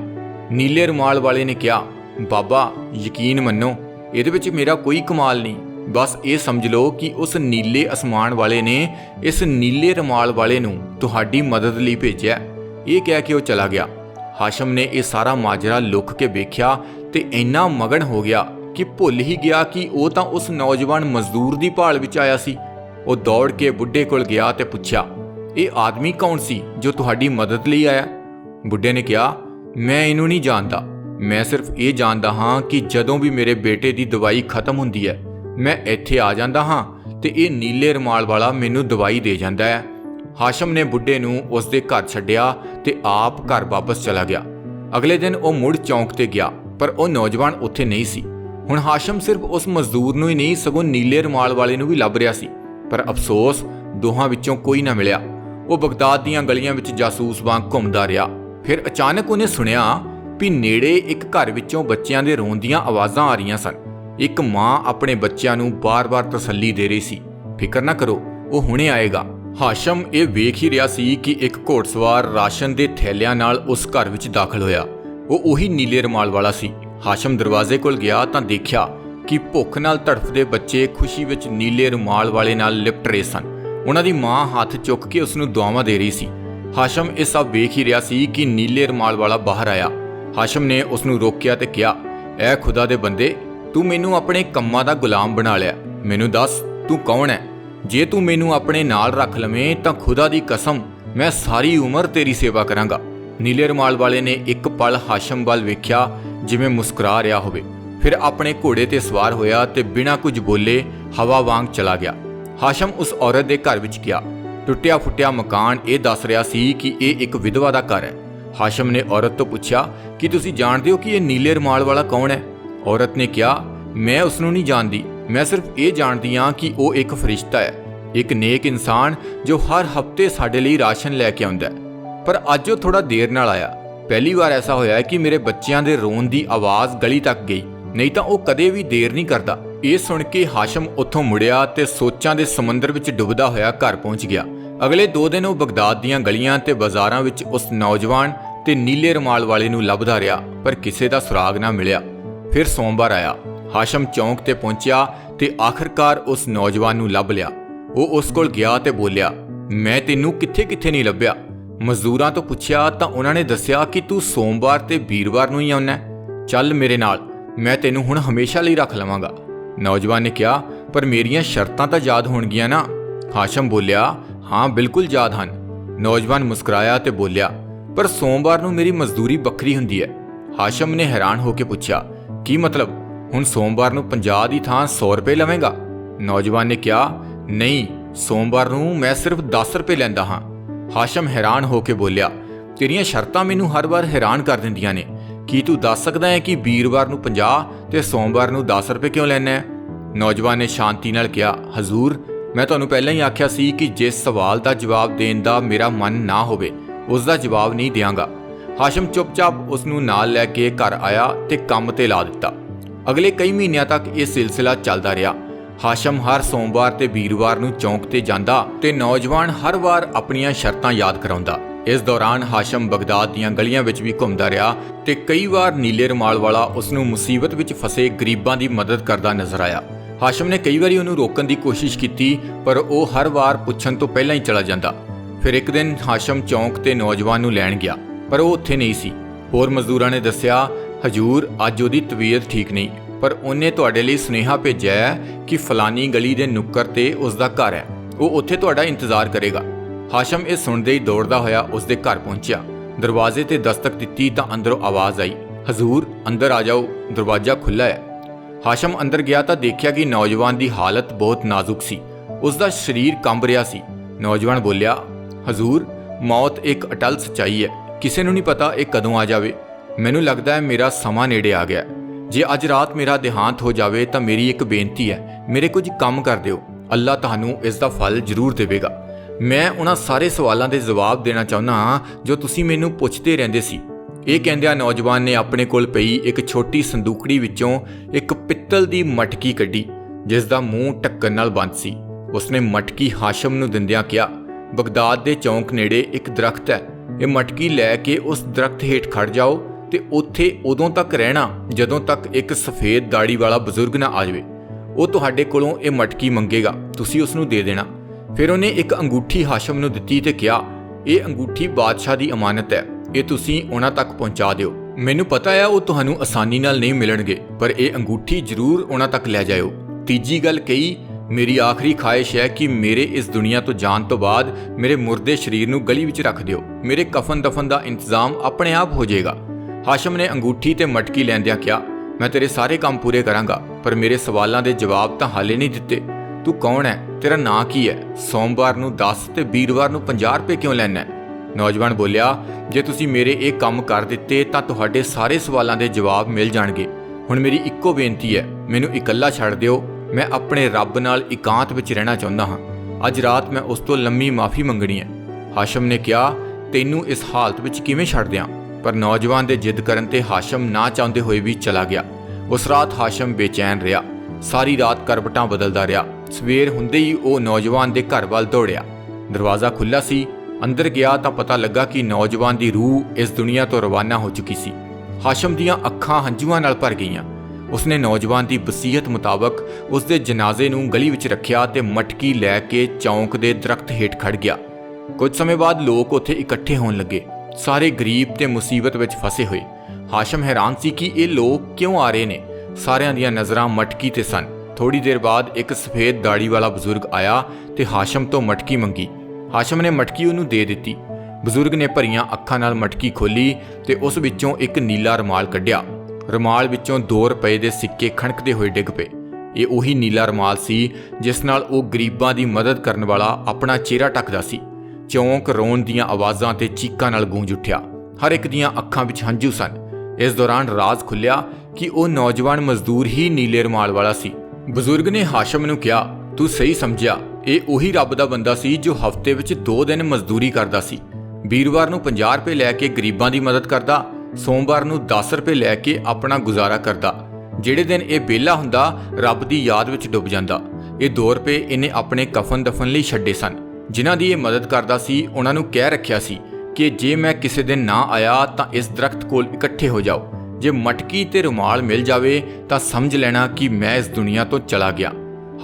ਨੀਲੇ ਰੁਮਾਲ ਵਾਲੇ ਨੇ ਕਿਹਾ, ਬਾਬਾ, ਯਕੀਨ ਮੰਨੋ, ਇਹਦੇ ਵਿੱਚ ਮੇਰਾ ਕੋਈ ਕਮਾਲ ਨਹੀਂ। ਬਸ ਇਹ ਸਮਝ ਲਓ ਕਿ ਉਸ ਨੀਲੇ ਅਸਮਾਨ ਵਾਲੇ ਨੇ ਇਸ ਨੀਲੇ ਰੁਮਾਲ ਵਾਲੇ ਨੂੰ ਤੁਹਾਡੀ ਮਦਦ ਲਈ ਭੇਜਿਆ। ਇਹ ਕਹਿ ਕੇ ਉਹ ਚਲਾ ਗਿਆ। ਹਾਸ਼ਮ ਨੇ ਇਹ ਸਾਰਾ ਮਾਜਰਾ ਲੁੱਕ ਕੇ ਵੇਖਿਆ ਤੇ ਇੰਨਾ ਮਗਨ ਹੋ ਗਿਆ ਕਿ ਭੁੱਲ ਹੀ ਗਿਆ ਕਿ ਉਹ ਤਾਂ ਉਸ ਨੌਜਵਾਨ ਮਜ਼ਦੂਰ ਦੀ ਭਾਲ ਵਿੱਚ ਆਇਆ ਸੀ। ਉਹ ਦੌੜ ਕੇ ਬੁੱਢੇ ਕੋਲ ਗਿਆ ਤੇ ਪੁੱਛਿਆ, ਇਹ ਆਦਮੀ ਕੌਣ ਸੀ ਜੋ ਤੁਹਾਡੀ ਮਦਦ ਲਈ ਆਇਆ? ਬੁੱਢੇ ਨੇ ਕਿਹਾ, ਮੈਂ ਇਹਨੂੰ ਨਹੀਂ ਜਾਣਦਾ। ਮੈਂ ਸਿਰਫ ਇਹ ਜਾਣਦਾ ਹਾਂ ਕਿ ਜਦੋਂ ਵੀ ਮੇਰੇ ਬੇਟੇ ਦੀ ਦਵਾਈ ਖਤਮ ਹੁੰਦੀ ਹੈ ਮੈਂ ਇੱਥੇ ਆ ਜਾਂਦਾ ਹਾਂ ਤੇ ਇਹ ਨੀਲੇ ਰੁਮਾਲ ਵਾਲਾ ਮੈਨੂੰ ਦਵਾਈ ਦੇ ਜਾਂਦਾ ਹੈ। ਹਾਸ਼ਮ ਨੇ ਬੁੱਢੇ ਨੂੰ ਉਸ ਦੇ ਘਰ ਛੱਡਿਆ ਤੇ ਆਪ ਘਰ ਵਾਪਸ ਚਲਾ ਗਿਆ। ਅਗਲੇ ਦਿਨ ਉਹ ਮੁੜ ਚੌਂਕ ਤੇ ਗਿਆ, ਪਰ ਉਹ ਨੌਜਵਾਨ ਉੱਥੇ ਨਹੀਂ ਸੀ। ਹੁਣ ਹਾਸ਼ਮ ਸਿਰਫ ਉਸ ਮਜ਼ਦੂਰ ਨੂੰ ਹੀ ਨਹੀਂ, ਸਗੋਂ ਨੀਲੇ ਰੁਮਾਲ ਵਾਲੇ ਨੂੰ ਵੀ ਲੱਭ ਰਿਹਾ ਸੀ। ਪਰ ਅਫਸੋਸ, ਦੋਹਾਂ ਵਿੱਚੋਂ ਕੋਈ ਨਾ ਮਿਲਿਆ। ਉਹ ਬਗਦਾਦ ਦੀਆਂ ਗਲੀਆਂ ਵਿੱਚ ਜਾਸੂਸ ਵਾਂਗ ਘੁੰਮਦਾ ਰਿਹਾ। ਫਿਰ ਅਚਾਨਕ ਉਹਨੇ ਸੁਣਿਆ ਵੀ ਨੇੜੇ ਇੱਕ ਘਰ ਵਿੱਚੋਂ ਬੱਚਿਆਂ ਦੇ ਰੋਣ ਦੀਆਂ ਆਵਾਜ਼ਾਂ ਆ ਰਹੀਆਂ ਸਨ। ਇੱਕ ਮਾਂ ਆਪਣੇ ਬੱਚਿਆਂ ਨੂੰ ਬਾਰ-ਬਾਰ ਤਸੱਲੀ ਦੇ ਰਹੀ ਸੀ। ਫਿਕਰ ਨਾ ਕਰੋ, ਉਹ ਹੁਣੇ ਆਏਗਾ। ਹਾਸ਼ਮ ਇਹ ਵੇਖ ਹੀ ਰਿਹਾ ਸੀ ਕਿ ਇੱਕ ਘੋੜਸਵਾਰ ਰਾਸ਼ਨ ਦੇ ਥੈਲਿਆਂ ਨਾਲ ਉਸ ਘਰ ਵਿੱਚ ਦਾਖਲ ਹੋਇਆ। ਉਹ ਉਹੀ ਨੀਲੇ ਰਮਾਲ ਵਾਲਾ ਸੀ। ਹਾਸ਼ਮ ਦਰਵਾਜ਼ੇ ਕੋਲ ਗਿਆ ਤਾਂ ਦੇਖਿਆ ਕਿ ਭੁੱਖ ਨਾਲ ਤੜਫਦੇ ਬੱਚੇ ਖੁਸ਼ੀ ਵਿੱਚ ਨੀਲੇ ਰੁਮਾਲ ਵਾਲੇ ਨਾਲ ਲਿਪਟ ਰਹੇ ਸਨ। ਉਹਨਾਂ ਦੀ ਮਾਂ ਹੱਥ ਚੁੱਕ ਕੇ ਉਸ ਨੂੰ ਦੁਆਵਾਂ ਦੇ ਰਹੀ ਸੀ। ਹਾਸ਼ਮ ਇਹ ਸਭ ਵੇਖ ਹੀ ਰਿਹਾ ਸੀ ਕਿ ਨੀਲੇ ਰੁਮਾਲ ਵਾਲਾ ਬਾਹਰ ਆਇਆ। ਹਾਸ਼ਮ ਨੇ ਉਸ ਨੂੰ ਰੋਕਿਆ ਤੇ ਕਿਹਾ, ਐ ਖੁਦਾ ਦੇ ਬੰਦੇ ਤੂੰ ਮੈਨੂੰ ਆਪਣੇ ਕੰਮਾਂ ਦਾ ਗੁਲਾਮ ਬਣਾ ਲਿਆ। ਮੈਨੂੰ ਦੱਸ, ਤੂੰ ਕੌਣ ਹੈ ਜੇ ਤੂੰ ਮੈਨੂੰ ਆਪਣੇ ਨਾਲ ਰੱਖ ਲਵੇਂ ਤਾਂ ਖੁਦਾ ਦੀ ਕਸਮ, ਮੈਂ ਸਾਰੀ ਉਮਰ ਤੇਰੀ ਸੇਵਾ ਕਰਾਂਗਾ। ਨੀਲੇ ਰੁਮਾਲ ਵਾਲੇ ਨੇ ਇੱਕ ਪਲ ਹਾਸ਼ਮ ਵੱਲ ਵੇਖਿਆ, ਜਿਵੇਂ ਮੁਸਕਰਾ ਰਿਹਾ ਹੋਵੇ। ਫਿਰ ਆਪਣੇ ਘੋੜੇ ਤੇ ਸਵਾਰ ਹੋਇਆ ਤੇ ਬਿਨਾਂ ਕੁਝ ਬੋਲੇ ਹਵਾ ਵਾਂਗ ਚਲਾ ਗਿਆ। ਹਾਸ਼ਮ ਉਸ ਔਰਤ ਦੇ ਘਰ ਵਿੱਚ ਗਿਆ। ਟੁੱਟਿਆ ਫੁੱਟਿਆ ਮਕਾਨ ਇਹ ਦੱਸ ਰਿਹਾ ਸੀ ਕਿ ਇਹ ਇੱਕ ਵਿਧਵਾ ਦਾ ਘਰ ਹੈ। ਹਾਸ਼ਮ ਨੇ ਔਰਤ ਤੋਂ ਪੁੱਛਿਆ, ਕਿ ਤੁਸੀਂ ਜਾਣਦੇ ਹੋ ਕਿ ਇਹ ਨੀਲੇ ਰੁਮਾਲ ਵਾਲਾ ਕੌਣ ਹੈ? ਔਰਤ ਨੇ ਕਿਹਾ, ਮੈਂ ਉਸ ਨੂੰ ਨਹੀਂ ਜਾਣਦੀ। ਮੈਂ ਸਿਰਫ ਇਹ ਜਾਣਦੀ ਹਾਂ ਕਿ ਉਹ ਇੱਕ ਫਰਿਸ਼ਤਾ ਹੈ, ਇੱਕ ਨੇਕ ਇਨਸਾਨ ਜੋ ਹਰ ਹਫ਼ਤੇ ਸਾਡੇ ਲਈ ਰਾਸ਼ਨ ਲੈ ਕੇ ਆਉਂਦਾ ਹੈ। ਪਰ ਅੱਜ ਉਹ ਥੋੜਾ ਦੇਰ ਨਾਲ ਆਇਆ। ਪਹਿਲੀ ਵਾਰ ਐਸਾ ਹੋਇਆ ਕਿ ਮੇਰੇ ਬੱਚਿਆਂ ਦੇ ਰੋਣ ਦੀ ਆਵਾਜ਼ ਗਲੀ ਤੱਕ ਗਈ। ਨਹੀਂ ਤਾਂ ਉਹ ਕਦੇ ਵੀ ਦੇਰ ਨਹੀਂ ਕਰਦਾ। ਇਹ ਸੁਣ ਕੇ ਹਾਸ਼ਮ ਉੱਥੋਂ ਮੁੜਿਆ ਤੇ ਸੋਚਾਂ ਦੇ ਸਮੁੰਦਰ ਵਿੱਚ ਡੁੱਬਦਾ ਹੋਇਆ ਘਰ ਪਹੁੰਚ ਗਿਆ। ਅਗਲੇ 2 ਦਿਨ ਉਹ ਬਗਦਾਦ ਦੀਆਂ ਗਲੀਆਂ ਤੇ ਬਾਜ਼ਾਰਾਂ ਵਿੱਚ ਉਸ ਨੌਜਵਾਨ ਤੇ ਨੀਲੇ ਰੁਮਾਲ ਵਾਲੇ ਨੂੰ ਲੱਭਦਾ ਰਿਹਾ, ਪਰ ਕਿਸੇ ਦਾ ਸੁਰਾਗ ਨਾ ਮਿਲਿਆ। ਫਿਰ ਸੋਮਵਾਰ ਆਇਆ। ਹਾਸ਼ਮ ਚੌਂਕ ਤੇ ਪਹੁੰਚਿਆ ਤੇ ਆਖਰਕਾਰ ਉਸ ਨੌਜਵਾਨ ਨੂੰ ਲੱਭ ਲਿਆ। ਉਹ ਉਸ ਕੋਲ ਗਿਆ ਤੇ ਬੋਲਿਆ, ਮੈਂ ਤੈਨੂੰ ਕਿੱਥੇ-ਕਿੱਥੇ ਨਹੀਂ ਲੱਭਿਆ। ਮਜ਼ਦੂਰਾਂ ਤੋਂ ਪੁੱਛਿਆ ਤਾਂ ਉਹਨਾਂ ਨੇ ਦੱਸਿਆ ਕਿ ਤੂੰ ਸੋਮਵਾਰ ਤੇ ਵੀਰਵਾਰ ਨੂੰ ਹੀ ਆਉਣਾ ਚੱਲ ਮੇਰੇ ਨਾਲ, ਮੈਂ ਤੈਨੂੰ ਹੁਣ ਹਮੇਸ਼ਾ ਲਈ ਰੱਖ ਲਵਾਂਗਾ। ਨੌਜਵਾਨ ਨੇ ਕਿਹਾ, ਪਰ ਮੇਰੀਆਂ ਸ਼ਰਤਾਂ ਤਾਂ ਯਾਦ ਹੋਣਗੀਆਂ ਨਾ? ਹਾਸ਼ਮ ਬੋਲਿਆ, ਹਾਂ, ਬਿਲਕੁਲ ਯਾਦ ਹਨ। ਨੌਜਵਾਨ ਮੁਸਕਰਾਇਆ ਤੇ ਬੋਲਿਆ, ਪਰ ਸੋਮਵਾਰ ਨੂੰ ਮੇਰੀ ਮਜ਼ਦੂਰੀ ਵੱਖਰੀ ਹੁੰਦੀ ਹੈ। ਹਾਸ਼ਮ ਨੇ ਹੈਰਾਨ ਹੋ ਕੇ ਪੁੱਛਿਆ ਕੀ ਮਤਲਬ? ਹੁਣ ਸੋਮਵਾਰ ਨੂੰ 50 ਦੀ ਥਾਂ 100 ਰੁਪਏ ਲਵੇਂਗਾ। ਨੌਜਵਾਨ ਨੇ ਕਿਹਾ, ਨਹੀਂ, ਸੋਮਵਾਰ ਨੂੰ ਮੈਂ ਸਿਰਫ 10 ਰੁਪਏ ਲੈਂਦਾ ਹਾਂ। ਹਾਸ਼ਮ ਹੈਰਾਨ ਹੋ ਕੇ ਬੋਲਿਆ, ਤੇਰੀਆਂ ਸ਼ਰਤਾਂ ਮੈਨੂੰ ਹਰ ਵਾਰ ਹੈਰਾਨ ਕਰ ਦਿੰਦੀਆਂ ਨੇ। ਕੀ ਤੂੰ ਦੱਸ ਸਕਦਾ ਹੈ ਕਿ ਵੀਰਵਾਰ ਨੂੰ 50 ਤੇ ਸੋਮਵਾਰ ਨੂੰ 10 ਰੁਪਏ ਕਿਉਂ ਲੈਣਾ ਹੈ? ਨੌਜਵਾਨ ਨੇ ਸ਼ਾਂਤੀ ਨਾਲ ਕਿਹਾ, ਹਜ਼ੂਰ, ਮੈਂ ਤੁਹਾਨੂੰ ਪਹਿਲਾਂ ਹੀ ਆਖਿਆ ਸੀ ਕਿ ਜਿਸ ਸਵਾਲ ਦਾ ਜਵਾਬ ਦੇਣ ਦਾ ਮੇਰਾ ਮਨ ਨਾ ਹੋਵੇ, ਉਸ ਦਾ ਜਵਾਬ ਨਹੀਂ ਦਿਆਂਗਾ। ਹਾਸ਼ਮ ਚੁੱਪਚਾਪ ਉਸ ਨੂੰ ਨਾਲ ਲੈ ਕੇ ਘਰ ਆਇਆ ਤੇ ਕੰਮ ਤੇ ਲਾ ਦਿੱਤਾ। ਅਗਲੇ ਕਈ ਮਹੀਨਿਆਂ ਤੱਕ ਇਹ ਸਿਲਸਿਲਾ ਚੱਲਦਾ ਰਿਹਾ। ਹਾਸ਼ਮ ਹਰ ਸੋਮਵਾਰ ਤੇ ਵੀਰਵਾਰ ਨੂੰ ਚੌਂਕ ਤੇ ਜਾਂਦਾ ਤੇ ਨੌਜਵਾਨ ਹਰ ਵਾਰ ਆਪਣੀਆਂ ਸ਼ਰਤਾਂ ਯਾਦ ਕਰਾਉਂਦਾ। ਇਸ ਦੌਰਾਨ ਹਾਸ਼ਮ ਬਗਦਾਦ ਦੀਆਂ ਗਲੀਆਂ ਵਿੱਚ ਵੀ ਘੁੰਮਦਾ ਰਿਹਾ ਤੇ ਕਈ ਵਾਰ ਨੀਲੇ ਰੁਮਾਲ ਵਾਲਾ ਉਸ ਨੂੰ ਮੁਸੀਬਤ ਵਿੱਚ ਫਸੇ ਗਰੀਬਾਂ ਦੀ ਮਦਦ ਕਰਦਾ ਨਜ਼ਰ ਆਇਆ। ਹਾਸ਼ਮ ਨੇ ਕਈ ਵਾਰੀ ਉਹਨੂੰ ਰੋਕਣ ਦੀ ਕੋਸ਼ਿਸ਼ ਕੀਤੀ, ਪਰ ਉਹ ਹਰ ਵਾਰ ਪੁੱਛਣ ਤੋਂ ਪਹਿਲਾਂ ਹੀ ਚਲਾ ਜਾਂਦਾ। ਫਿਰ ਇੱਕ ਦਿਨ ਹਾਸ਼ਮ ਚੌਂਕ ਤੇ ਨੌਜਵਾਨ ਨੂੰ ਲੈਣ ਗਿਆ। ਪਰ ਉਹ ਉੱਥੇ ਨਹੀਂ ਸੀ। ਹੋਰ ਮਜ਼ਦੂਰਾਂ ਨੇ ਦੱਸਿਆ, ਹਜੂਰ, ਅੱਜ ਉਹਦੀ ਤਬੀਅਤ ਠੀਕ ਨਹੀਂ, ਪਰ ਉਹਨੇ ਤੁਹਾਡੇ ਲਈ ਸੁਨੇਹਾ ਭੇਜਿਆ ਹੈ ਕਿ ਫਲਾਨੀ ਗਲੀ ਦੇ ਨੁੱਕਰ ਤੇ ਉਸ ਦਾ ਘਰ ਹੈ। ਉਹ ਉੱਥੇ ਤੁਹਾਡਾ ਇੰਤਜ਼ਾਰ ਕਰੇਗਾ। ਹਾਸ਼ਮ ਇਹ ਸੁਣਦੇ ਹੀ ਦੌੜਦਾ ਹੋਇਆ ਉਸ ਦੇ ਘਰ ਪਹੁੰਚਿਆ। ਦਰਵਾਜ਼ੇ ਤੇ ਦਸਤਕ ਦਿੱਤੀ ਤਾਂ ਅੰਦਰੋਂ ਆਵਾਜ਼ ਆਈ, ਹਜ਼ੂਰ, ਅੰਦਰ ਆ ਜਾਓ, ਦਰਵਾਜ਼ਾ ਖੁੱਲਾ ਹੈ। ਹਾਸ਼ਮ ਅੰਦਰ ਗਿਆ ਤਾਂ ਦੇਖਿਆ ਕਿ ਨੌਜਵਾਨ ਦੀ ਹਾਲਤ ਬਹੁਤ ਨਾਜ਼ੁਕ ਸੀ। ਉਸ ਦਾ ਸਰੀਰ ਕੰਬ ਰਿਹਾ ਸੀ। ਨੌਜਵਾਨ ਬੋਲਿਆ, ਹਜ਼ੂਰ, ਮੌਤ ਇੱਕ ਅਟਲ ਸਚਾਈ ਹੈ। ਕਿਸੇ ਨੂੰ ਨਹੀਂ ਪਤਾ ਇਹ ਕਦੋਂ ਆ ਜਾਵੇ। ਮੈਨੂੰ ਲੱਗਦਾ ਹੈ ਮੇਰਾ ਸਮਾਂ ਨੇੜੇ ਆ ਗਿਆ ਜੇ ਅੱਜ ਰਾਤ ਮੇਰਾ ਦੇਹਾਂਤ ਹੋ ਜਾਵੇ ਤਾਂ ਮੇਰੀ ਇੱਕ ਬੇਨਤੀ ਹੈ, ਮੇਰੇ ਕੁਝ ਕੰਮ ਕਰ ਦਿਓ। ਅੱਲਾ ਤੁਹਾਨੂੰ ਇਸ ਦਾ ਫਲ ਜ਼ਰੂਰ ਦੇਵੇਗਾ। ਮੈਂ ਉਹਨਾਂ ਸਾਰੇ ਸਵਾਲਾਂ ਦੇ ਜਵਾਬ ਦੇਣਾ ਚਾਹੁੰਦਾ ਹਾਂ, ਜੋ ਤੁਸੀਂ ਮੈਨੂੰ ਪੁੱਛਦੇ ਰਹਿੰਦੇ ਸੀ। ਇਹ ਕਹਿੰਦਿਆਂ ਨੌਜਵਾਨ ਨੇ ਆਪਣੇ ਕੋਲ ਪਈ ਇੱਕ ਛੋਟੀ ਸੰਦੂਕੜੀ ਵਿੱਚੋਂ ਇੱਕ ਪਿੱਤਲ ਦੀ ਮਟਕੀ ਕੱਢੀ, ਜਿਸ ਦਾ ਮੂੰਹ ਢੱਕਣ ਨਾਲ ਬੰਦ ਸੀ। ਉਸਨੇ ਮਟਕੀ ਹਾਸ਼ਮ ਨੂੰ ਦਿੰਦਿਆਂ ਕਿਹਾ, ਬਗਦਾਦ ਦੇ ਚੌਂਕ ਨੇੜੇ ਇੱਕ ਦਰਖਤ ਹੈ। ਇਹ ਮਟਕੀ ਲੈ ਕੇ ਉਸ ਦਰਖਤ ਹੇਠ ਖੜ ਜਾਓ ਤੇ ਉੱਥੇ ਉਦੋਂ ਤੱਕ ਰਹਿਣਾ ਜਦੋਂ ਤੱਕ ਇੱਕ ਸਫੇਦ ਦਾੜੀ ਵਾਲਾ ਬਜ਼ੁਰਗ ਨਾ ਆ ਜਾਵੇ। ਉਹ ਤੁਹਾਡੇ ਕੋਲੋਂ ਇਹ ਮਟਕੀ ਮੰਗੇਗਾ। ਤੁਸੀਂ ਉਸ ਨੂੰ ਦੇ ਦੇਣਾ। ਫਿਰ ਉਹਨੇ ਇੱਕ ਅੰਗੂਠੀ ਹਾਸ਼ਮ ਨੂੰ ਦਿੱਤੀ ਤੇ ਕਿਹਾ, ਇਹ ਅੰਗੂਠੀ ਬਾਦਸ਼ਾਹ ਦੀ ਅਮਾਨਤ ਹੈ। ਇਹ ਤੁਸੀਂ ਉਹਨਾਂ ਤੱਕ ਪਹੁੰਚਾ ਦਿਓ। ਮੈਨੂੰ ਪਤਾ ਹੈ ਉਹ ਤੁਹਾਨੂੰ ਆਸਾਨੀ ਨਾਲ ਨਹੀਂ ਮਿਲਣਗੇ, ਪਰ ਇਹ ਅੰਗੂਠੀ ਜ਼ਰੂਰ ਉਹਨਾਂ ਤੱਕ ਲੈ ਜਾਇਓ। ਤੀਜੀ ਗੱਲ ਕਹੀ ਮੇਰੀ ਆਖਰੀ ਖਾਹਿਸ਼ ਹੈ ਕਿ ਮੇਰੇ ਇਸ ਦੁਨੀਆ ਤੋਂ ਜਾਣ ਤੋਂ ਬਾਅਦ ਮੇਰੇ ਮੁਰਦੇ ਸਰੀਰ ਨੂੰ ਗਲੀ ਵਿੱਚ ਰੱਖ ਦਿਓ। ਮੇਰੇ ਕਫਨ ਦਫਨ ਦਾ ਇੰਤਜ਼ਾਮ ਆਪਣੇ ਆਪ ਹੋ ਜਾਏਗਾ। ਹਾਸ਼ਮ ਨੇ ਅੰਗੂਠੀ ਤੇ ਮਟਕੀ ਲੈਂਦਿਆਂ ਕਿਹਾ, ਮੈਂ ਤੇਰੇ ਸਾਰੇ ਕੰਮ ਪੂਰੇ ਕਰਾਂਗਾ, ਪਰ ਮੇਰੇ ਸਵਾਲਾਂ ਦੇ ਜਵਾਬ ਤਾਂ ਹਾਲੇ ਨਹੀਂ ਦਿੱਤੇ। ਤੂੰ ਕੌਣ ਹੈ? ਤੇਰਾ ਨਾਂ ਕੀ ਹੈ? ਸੋਮਵਾਰ ਨੂੰ 10 ਤੇ ਵੀਰਵਾਰ ਨੂੰ 50 ਰੁਪਏ ਕਿਉਂ ਲੈਣਾ ਹੈ? ਨੌਜਵਾਨ ਬੋਲਿਆ, ਜੇ ਤੁਸੀਂ ਮੇਰੇ ਇਹ ਕੰਮ ਕਰ ਦਿੱਤੇ ਤਾਂ ਤੁਹਾਡੇ ਸਾਰੇ ਸਵਾਲਾਂ ਦੇ ਜਵਾਬ ਮਿਲ ਜਾਣਗੇ। ਹੁਣ ਮੇਰੀ ਇੱਕੋ ਬੇਨਤੀ ਹੈ, ਮੈਨੂੰ ਇਕੱਲਾ ਛੱਡ ਦਿਓ। ਮੈਂ ਆਪਣੇ ਰੱਬ ਨਾਲ ਇਕਾਂਤ ਵਿੱਚ ਰਹਿਣਾ ਚਾਹੁੰਦਾ ਹਾਂ। ਅੱਜ ਰਾਤ ਮੈਂ ਉਸ ਤੋਂ ਲੰਮੀ ਮਾਫੀ ਮੰਗਣੀ ਹੈ। ਹਾਸ਼ਮ ਨੇ ਕਿਹਾ, ਤੈਨੂੰ ਇਸ ਹਾਲਤ ਵਿੱਚ ਕਿਵੇਂ ਛੱਡ ਦਿਆਂ? ਪਰ ਨੌਜਵਾਨ ਦੇ ਜਿੱਦ ਕਰਨ ਤੇ ਹਾਸ਼ਮ ਨਾ ਚਾਹੁੰਦੇ ਹੋਏ ਵੀ ਚਲਾ ਗਿਆ। ਉਸ ਰਾਤ ਹਾਸ਼ਮ ਬੇਚੈਨ ਰਿਹਾ। ਸਾਰੀ ਰਾਤ ਕਰਵਟਾਂ ਬਦਲਦਾ ਰਿਹਾ। ਸਵੇਰ ਹੁੰਦੇ ਹੀ ਉਹ ਨੌਜਵਾਨ ਦੇ ਘਰ ਵੱਲ ਦੌੜਿਆ। ਦਰਵਾਜ਼ਾ ਖੁੱਲਾ ਸੀ। ਅੰਦਰ ਗਿਆ ਤਾਂ ਪਤਾ ਲੱਗਾ ਕਿ ਨੌਜਵਾਨ ਦੀ ਰੂਹ ਇਸ ਦੁਨੀਆ ਤੋਂ ਰਵਾਨਾ ਹੋ ਚੁੱਕੀ ਸੀ। ਹਾਸ਼ਮ ਦੀਆਂ ਅੱਖਾਂ ਹੰਝੂਆਂ ਨਾਲ ਭਰ ਗਈਆਂ। ਉਸਨੇ ਨੌਜਵਾਨ ਦੀ ਵਸੀਅਤ ਮੁਤਾਬਕ ਉਸ ਦੇ ਜਨਾਜ਼ੇ ਨੂੰ ਗਲੀ ਵਿੱਚ ਰੱਖਿਆ ਤੇ ਮਟਕੀ ਲੈ ਕੇ ਚੌਂਕ ਦੇ ਦਰਖਤ ਹੇਠ ਖੜ ਗਿਆ। ਕੁਝ ਸਮੇਂ ਬਾਅਦ ਲੋਕ ਉੱਥੇ ਇਕੱਠੇ ਹੋਣ ਲੱਗੇ। ਸਾਰੇ ਗਰੀਬ ਤੇ ਮੁਸੀਬਤ ਵਿੱਚ ਫਸੇ ਹੋਏ। ਹਾਸ਼ਮ ਹੈਰਾਨ ਸੀ ਕਿ ਇਹ ਲੋਕ ਕਿਉਂ ਆ ਰਹੇ ਨੇ? ਸਾਰਿਆਂ ਦੀਆਂ ਨਜ਼ਰਾਂ ਮਟਕੀ ਤੇ ਸਨ। ਥੋੜੀ ਦੇਰ ਬਾਅਦ ਇੱਕ ਸਫੇਦ ਦਾੜੀ ਵਾਲਾ ਬਜ਼ੁਰਗ ਆਇਆ ਤੇ ਹਾਸ਼ਮ ਤੋਂ ਮਟਕੀ ਮੰਗੀ। ਹਾਸ਼ਮ ਨੇ ਮਟਕੀ ਉਹਨੂੰ ਦੇ ਦਿੱਤੀ। ਬਜ਼ੁਰਗ ਨੇ ਭਰੀਆਂ ਅੱਖਾਂ ਨਾਲ ਮਟਕੀ ਖੋਲੀ ਤੇ ਉਸ ਵਿੱਚੋਂ ਇੱਕ ਨੀਲਾ ਰਮਾਲ ਕੱਢਿਆ। ਰਮਾਲ ਵਿੱਚੋਂ 2 ਰੁਪਏ ਦੇ ਸਿੱਕੇ ਖਣਕਦੇ ਹੋਏ ਡਿੱਗ ਪਏ। ਇਹ ਉਹੀ ਨੀਲਾ ਰਮਾਲ ਸੀ, ਜਿਸ ਨਾਲ ਉਹ ਗਰੀਬਾਂ ਦੀ ਮਦਦ ਕਰਨ ਵਾਲਾ ਆਪਣਾ ਚਿਹਰਾ ਢੱਕਦਾ ਸੀ। ਚੌਂਕ ਰੋਣ ਦੀਆਂ ਆਵਾਜ਼ਾਂ ਤੇ ਚੀਕਾਂ ਨਾਲ ਗੂੰਜ ਉੱਠਿਆ। ਹਰ ਇੱਕ ਦੀਆਂ ਅੱਖਾਂ ਵਿੱਚ ਹੰਝੂ ਸਨ। ਇਸ ਦੌਰਾਨ ਰਾਜ਼ ਖੁੱਲਿਆ ਕਿ ਉਹ ਨੌਜਵਾਨ ਮਜ਼ਦੂਰ ਹੀ ਨੀਲੇ ਰਮਾਲ ਵਾਲਾ ਸੀ। ਬਜ਼ੁਰਗ ਨੇ ਹਾਸ਼ਮ ਨੂੰ ਕਿਹਾ, ਤੂੰ ਸਹੀ ਸਮਝਿਆ। ਇਹ ਉਹੀ ਰੱਬ ਦਾ ਬੰਦਾ ਸੀ ਜੋ ਹਫ਼ਤੇ ਵਿੱਚ 2 ਦਿਨ ਮਜ਼ਦੂਰੀ ਕਰਦਾ ਸੀ। ਵੀਰਵਾਰ ਨੂੰ 50 ਰੁਪਏ ਲੈ ਕੇ ਗਰੀਬਾਂ ਦੀ ਮਦਦ ਕਰਦਾ ਸੋਮਵਾਰ ਨੂੰ 10 ਰੁਪਏ ਲੈ ਕੇ ਆਪਣਾ ਗੁਜ਼ਾਰਾ ਕਰਦਾ। ਜਿਹੜੇ ਦਿਨ ਇਹ ਵਿਹਲਾ ਹੁੰਦਾ, ਰੱਬ ਦੀ ਯਾਦ ਵਿੱਚ ਡੁੱਬ ਜਾਂਦਾ। ਇਹ 2 ਰੁਪਏ ਇਹਨੇ ਆਪਣੇ ਕਫਨ ਦਫਨ ਲਈ ਛੱਡੇ ਸਨ। ਜਿਨ੍ਹਾਂ ਦੀ ਇਹ ਮਦਦ ਕਰਦਾ ਸੀ, ਉਹਨਾਂ ਨੂੰ ਕਹਿ ਰੱਖਿਆ ਸੀ ਕਿ ਜੇ ਮੈਂ ਕਿਸੇ ਦਿਨ ਨਾ ਆਇਆ, ਤਾਂ ਇਸ ਦਰਖਤ ਕੋਲ ਇਕੱਠੇ ਹੋ ਜਾਓ। ਜੇ ਮਟਕੀ ਤੇ ਰੁਮਾਲ ਮਿਲ ਜਾਵੇ, ਤਾਂ ਸਮਝ ਲੈਣਾ ਕਿ ਮੈਂ ਇਸ ਦੁਨੀਆ ਤੋਂ ਚਲਾ ਗਿਆ।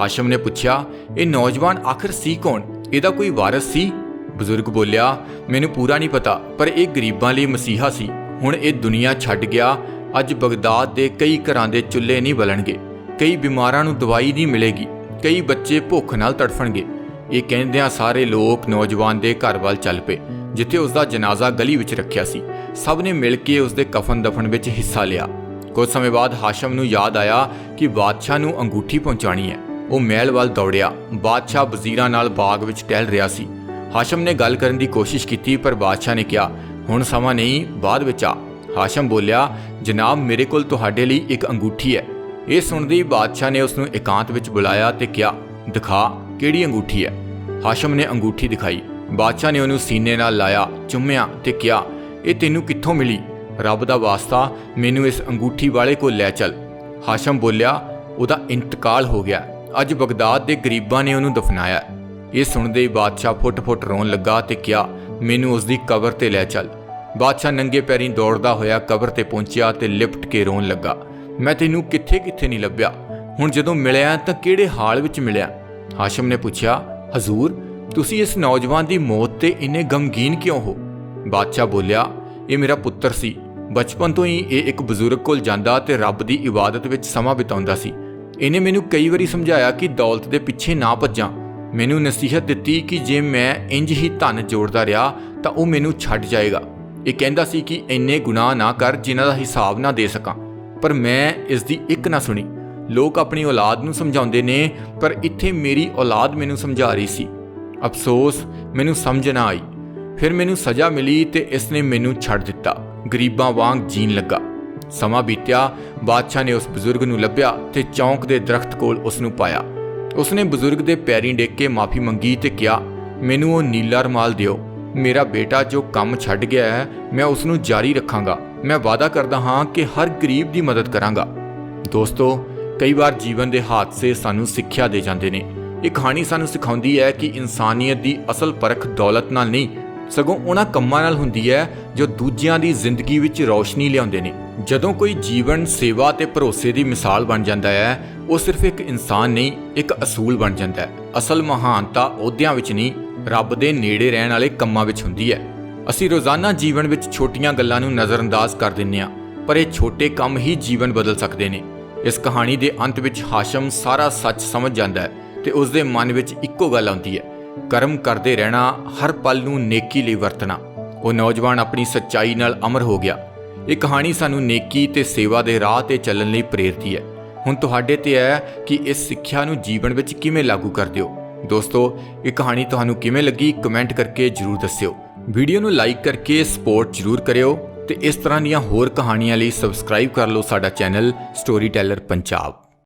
ਹਾਸ਼ਮ ਨੇ ਪੁੱਛਿਆ, ਇਹ ਨੌਜਵਾਨ ਆਖਰ ਸੀ ਕੌਣ? ਇਹਦਾ ਕੋਈ ਵਾਰਿਸ ਸੀ? ਬਜ਼ੁਰਗ ਬੋਲਿਆ, ਮੈਨੂੰ ਪੂਰਾ ਨਹੀਂ ਪਤਾ, ਪਰ ਇਹ ਗਰੀਬਾਂ ਲਈ ਮਸੀਹਾ ਸੀ। ਹੁਣ ਇਹ ਦੁਨੀਆ ਛੱਡ ਗਿਆ, ਅੱਜ ਬਗਦਾਦ ਦੇ ਕਈ ਘਰਾਂ ਦੇ ਚੁੱਲ੍ਹੇ ਨਹੀਂ ਬਲਣਗੇ, ਕਈ ਬਿਮਾਰਾਂ ਨੂੰ ਦਵਾਈ ਨਹੀਂ ਮਿਲੇਗੀ, ਕਈ ਬੱਚੇ ਭੁੱਖ ਨਾਲ ਤੜਫਣਗੇ। ਇਹ ਕਹਿੰਦਿਆਂ ਸਾਰੇ ਲੋਕ ਨੌਜਵਾਨ ਦੇ ਘਰ ਵੱਲ ਚੱਲ ਪਏ, ਜਿੱਥੇ ਉਸ ਦਾ ਜਨਾਜ਼ਾ ਗਲੀ ਵਿੱਚ ਰੱਖਿਆ ਸੀ। ਸਭ ਨੇ ਮਿਲ ਕੇ ਉਸ ਦੇ ਕਫਨ ਦਫਨ ਵਿੱਚ ਹਿੱਸਾ ਲਿਆ। ਕੁਝ ਸਮੇਂ ਬਾਅਦ ਹਾਸ਼ਮ ਨੂੰ ਯਾਦ ਆਇਆ ਕਿ ਬਾਦਸ਼ਾਹ ਨੂੰ ਅੰਗੂਠੀ ਪਹੁੰਚਾਣੀ ਹੈ। ਉਹ ਮਹਿਲ ਵੱਲ ਦੌੜਿਆ। ਬਾਦਸ਼ਾਹ ਵਜ਼ੀਰਾਂ ਨਾਲ ਬਾਗ ਵਿੱਚ ਟਹਿਲ ਰਿਹਾ ਸੀ। ਹਾਸ਼ਮ ਨੇ ਗੱਲ ਕਰਨ ਦੀ ਕੋਸ਼ਿਸ਼ ਕੀਤੀ, ਪਰ ਬਾਦਸ਼ਾਹ ਨੇ ਕਿਹਾ ਹੁਣ ਸਮਾਂ ਨਹੀਂ, ਬਾਅਦ ਵਿੱਚ ਆ। ਹਾਸ਼ਮ ਬੋਲਿਆ, ਜਨਾਬ, ਮੇਰੇ ਕੋਲ ਤੁਹਾਡੇ ਲਈ ਇੱਕ ਅੰਗੂਠੀ ਹੈ। ਇਹ ਸੁਣਦੇ ਹੀ ਬਾਦਸ਼ਾਹ ਨੇ ਉਸ ਨੂੰ ਇਕਾਂਤ ਵਿੱਚ ਬੁਲਾਇਆ ਤੇ ਕਿਹਾ, ਦਿਖਾ, ਕਿਹੜੀ ਅੰਗੂਠੀ ਹੈ? ਹਾਸ਼ਮ ਨੇ ਅੰਗੂਠੀ ਦਿਖਾਈ। ਬਾਦਸ਼ਾਹ ਨੇ ਉਹਨੂੰ ਸੀਨੇ ਨਾਲ ਲਾਇਆ, ਚੁੰਮਿਆ ਤੇ ਕਿਹਾ, ਇਹ ਤੈਨੂੰ ਕਿੱਥੋਂ ਮਿਲੀ? ਰੱਬ ਦਾ ਵਾਸਤਾ, ਮੈਨੂੰ ਇਸ ਅੰਗੂਠੀ ਵਾਲੇ ਕੋਲ ਲੈ ਚੱਲ। ਹਾਸ਼ਮ ਬੋਲਿਆ, ਉਹਦਾ ਇੰਤਕਾਲ ਹੋ ਗਿਆ। ਅੱਜ ਬਗਦਾਦ ਦੇ ਗਰੀਬਾਂ ਨੇ ਉਹਨੂੰ ਦਫਨਾਇਆ ਇਹ ਸੁਣਦੇ ਹੀ ਬਾਦਸ਼ਾਹ ਫੁੱਟ-ਫੁੱਟ ਰੋਣ ਲੱਗਾ ਤੇ ਕਿਹਾ ਮੈਨੂੰ ਉਸ ਦੀ ਕਬਰ ਤੇ ਲੈ ਚੱਲ। ਬਾਦਸ਼ਾਹ ਨੰਗੇ ਪੈਰੀਂ ਦੌੜਦਾ ਹੋਇਆ ਕਬਰ ਤੇ ਪਹੁੰਚਿਆ ਤੇ ਲਿਪਟ ਕੇ ਰੋਣ ਲੱਗਾ। ਮੈਂ ਤੈਨੂੰ ਕਿੱਥੇ-ਕਿੱਥੇ ਨਹੀਂ ਲੱਭਿਆ। ਹੁਣ ਜਦੋਂ ਮਿਲਿਆ ਤਾਂ ਕਿਹੜੇ ਹਾਲ ਵਿੱਚ ਮਿਲਿਆ? ਹਾਸ਼ਮ ਨੇ ਪੁੱਛਿਆ, ਹਜ਼ੂਰ, ਤੁਸੀਂ ਇਸ ਨੌਜਵਾਨ ਦੀ ਮੌਤ ਤੇ ਇੰਨੇ ਗਮਗੀਨ ਕਿਉਂ ਹੋ? ਬਾਦਸ਼ਾਹ ਬੋਲਿਆ, ਇਹ ਮੇਰਾ ਪੁੱਤਰ ਸੀ। ਬਚਪਨ ਤੋਂ ਹੀ ਇਹ ਇੱਕ ਬਜ਼ੁਰਗ ਕੋਲ ਜਾਂਦਾ ਤੇ ਰੱਬ ਦੀ ਇਬਾਦਤ ਵਿੱਚ ਸਮਾਂ ਬਿਤਾਉਂਦਾ ਸੀ। ਇਹਨੇ ਮੈਨੂੰ ਕਈ ਵਾਰੀ ਸਮਝਾਇਆ ਕਿ ਦੌਲਤ ਦੇ ਪਿੱਛੇ ਨਾ ਭੱਜਾਂ। ਮੈਨੂੰ ਨਸੀਹਤ ਦਿੱਤੀ ਕਿ ਜੇ ਮੈਂ ਇੰਜ ਹੀ ਧਨ ਜੋੜਦਾ ਰਿਹਾ, ਤਾਂ ਉਹ ਮੈਨੂੰ ਛੱਡ ਜਾਏਗਾ। ਇਹ ਕਹਿੰਦਾ ਸੀ ਕਿ ਇੰਨੇ ਗੁਨਾਹ ਨਾ ਕਰ ਜਿਨ੍ਹਾਂ ਦਾ ਹਿਸਾਬ ਨਾ ਦੇ ਸਕਾਂ। ਪਰ ਮੈਂ ਇਸ ਦੀ ਇੱਕ ਨਾ ਸੁਣੀ। ਲੋਕ ਆਪਣੀ ਔਲਾਦ ਨੂੰ ਸਮਝਾਉਂਦੇ ਨੇ, ਪਰ ਇੱਥੇ ਮੇਰੀ ਔਲਾਦ ਮੈਨੂੰ ਸਮਝਾ ਰਹੀ ਸੀ। ਅਫਸੋਸ, ਮੈਨੂੰ ਸਮਝ ਨਾ ਆਈ। ਫਿਰ ਮੈਨੂੰ ਸਜ਼ਾ ਮਿਲੀ ਤੇ ਇਸ ਨੇ ਮੈਨੂੰ ਛੱਡ ਦਿੱਤਾ। ਗਰੀਬਾਂ ਵਾਂਗ ਜੀਣ ਲੱਗਾ। ਸਮਾਂ ਬੀਤਿਆ, ਬਾਦਸ਼ਾਹ ਨੇ ਉਸ ਬਜ਼ੁਰਗ ਨੂੰ ਲੱਭਿਆ ਤੇ ਚੌਂਕ ਦੇ ਦਰਖਤ ਕੋਲ ਉਸ ਨੂੰ ਪਾਇਆ। ਉਸਨੇ ਬਜ਼ੁਰਗ ਦੇ ਪੈਰੀਂ ਡੇਕ ਕੇ ਮਾਫੀ ਮੰਗੀ ਤੇ ਕਿਹਾ, ਮੈਨੂੰ ਉਹ ਨੀਲਾ ਰਮਾਲ ਦਿਓ। ਮੇਰਾ ਬੇਟਾ ਜੋ ਕੰਮ ਛੱਡ ਗਿਆ ਹੈ, ਮੈਂ ਉਸ ਨੂੰ ਜਾਰੀ ਰੱਖਾਂਗਾ। ਮੈਂ ਵਾਅਦਾ ਕਰਦਾ ਹਾਂ ਕਿ ਹਰ ਗਰੀਬ ਦੀ ਮਦਦ ਕਰਾਂਗਾ। ਦੋਸਤੋ, ਕਈ ਵਾਰ ਜੀਵਨ ਦੇ ਹਾਦਸੇ ਸਾਨੂੰ ਸਿੱਖਿਆ ਦੇ ਜਾਂਦੇ ਨੇ। ਇਹ ਕਹਾਣੀ ਸਾਨੂੰ ਸਿਖਾਉਂਦੀ ਹੈ ਕਿ ਇਨਸਾਨੀਅਤ ਦੀ ਅਸਲ ਪਰਖ ਦੌਲਤ ਨਾਲ ਨਹੀਂ, ਸਗੋਂ ਉਹਨਾਂ ਕੰਮਾਂ ਨਾਲ ਹੁੰਦੀ ਹੈ ਜੋ ਦੂਜਿਆਂ ਦੀ ਜ਼ਿੰਦਗੀ ਵਿੱਚ ਰੌਸ਼ਨੀ ਲਿਆਉਂਦੇ ਨੇ। ਜਦੋਂ ਕੋਈ ਜੀਵਨ, ਸੇਵਾ ਤੇ ਭਰੋਸੇ ਦੀ ਮਿਸਾਲ ਬਣ ਜਾਂਦਾ ਹੈ, ਉਹ ਸਿਰਫ ਇੱਕ ਇਨਸਾਨ ਨਹੀਂ, ਇੱਕ ਅਸੂਲ ਬਣ ਜਾਂਦਾ ਹੈ। ਅਸਲ ਮਹਾਨਤਾ ਅਹੁਦਿਆਂ ਵਿੱਚ ਨਹੀਂ, ਰੱਬ ਦੇ ਨੇੜੇ ਰਹਿਣ ਵਾਲੇ ਕੰਮਾਂ ਵਿੱਚ ਹੁੰਦੀ ਹੈ। ਅਸੀਂ ਰੋਜ਼ਾਨਾ ਜੀਵਨ ਵਿੱਚ ਛੋਟੀਆਂ ਗੱਲਾਂ ਨੂੰ ਨਜ਼ਰਅੰਦਾਜ਼ ਕਰ ਦਿੰਦੇ ਹਾਂ, ਪਰ ਇਹ ਛੋਟੇ ਕੰਮ ਹੀ ਜੀਵਨ ਬਦਲ ਸਕਦੇ ਨੇ। ਇਸ ਕਹਾਣੀ ਦੇ ਅੰਤ ਵਿੱਚ ਹਾਸ਼ਮ ਸਾਰਾ ਸੱਚ ਸਮਝ ਜਾਂਦਾ ਹੈ ਤੇ ਉਸ ਦੇ ਮਨ ਵਿੱਚ ਇੱਕੋ ਗੱਲ ਆਉਂਦੀ ਹੈ। ਕਰਮ ਕਰਦੇ ਰਹਿਣਾ, ਹਰ ਪਲ ਨੂੰ ਨੇਕੀ ਲਈ ਵਰਤਣਾ। ਉਹ ਨੌਜਵਾਨ ਆਪਣੀ ਸੱਚਾਈ ਨਾਲ ਅਮਰ ਹੋ ਗਿਆ। ਇਹ ਕਹਾਣੀ ਸਾਨੂੰ ਨੇਕੀ ਤੇ ਸੇਵਾ ਦੇ ਰਾਹ ਤੇ ਚੱਲਣ ਲਈ ਪ੍ਰੇਰਦੀ ਹੈ। ਹੁਣ ਤੁਹਾਡੇ ਤੇ ਹੈ ਕਿ ਇਸ ਸਿੱਖਿਆ ਨੂੰ ਜੀਵਨ ਵਿੱਚ ਕਿਵੇਂ ਲਾਗੂ ਕਰਦੇ ਹੋ ਦੋਸਤੋ, ਇਹ ਕਹਾਣੀ ਤੁਹਾਨੂੰ ਕਿਵੇਂ ਲੱਗੀ ਕਮੈਂਟ ਕਰਕੇ ਜਰੂਰ ਦੱਸਿਓ। ਵੀਡੀਓ ਨੂੰ ਲਾਈਕ ਕਰਕੇ ਸਪੋਰਟ ਜਰੂਰ ਕਰਿਓ ਤੇ ਇਸ ਤਰ੍ਹਾਂ ਦੀਆਂ ਹੋਰ ਕਹਾਣੀਆਂ ਲਈ ਸਬਸਕ੍ਰਾਈਬ ਕਰ ਲਓ ਸਾਡਾ ਚੈਨਲ ਸਟੋਰੀ ਟੈਲਰ ਪੰਜਾਬ।